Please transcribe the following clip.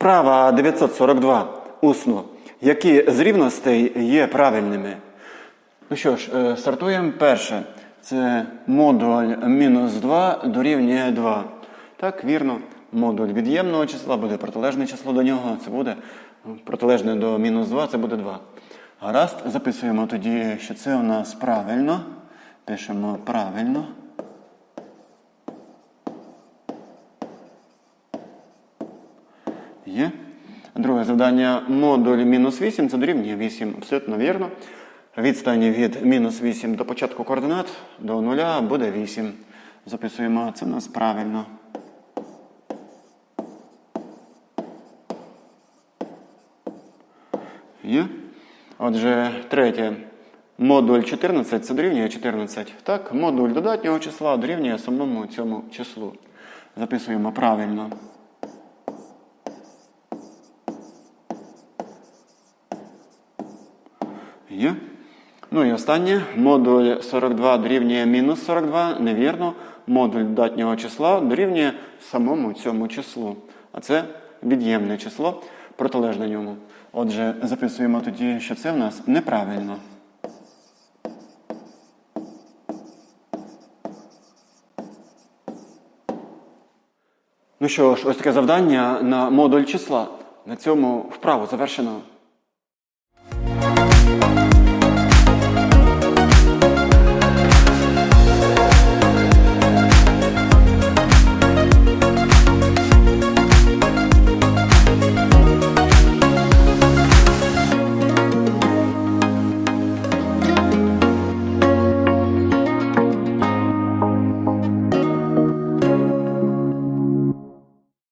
Вправа 942. Усно. Які з рівностей є правильними? Ну що ж, е, стартуємо перше. Це модуль мінус 2 дорівнює 2. Так, вірно. Модуль від'ємного числа буде протилежне число до нього. Це буде ну, протилежне до мінус 2, це буде 2. Гаразд, записуємо тоді, що це у нас правильно. Пишемо правильно. Є. Друге завдання модуль мінус 8 це дорівнює 8. Абсолютно вірно. Відстань від мінус 8 до початку координат до нуля буде 8. Записуємо, це в нас правильно. Є. Отже, третє. Модуль 14 це дорівнює 14. Так, модуль додатнього числа дорівнює самому цьому числу. Записуємо правильно. Є. Ну і останнє. Модуль 42 дорівнює мінус 42. Невірно. Модуль додатнього числа дорівнює самому цьому числу. А це від'ємне число, протилежне ньому. Отже, записуємо тоді, що це в нас неправильно. Ну що ж, ось таке завдання на модуль числа. На цьому вправу завершено. Thank you.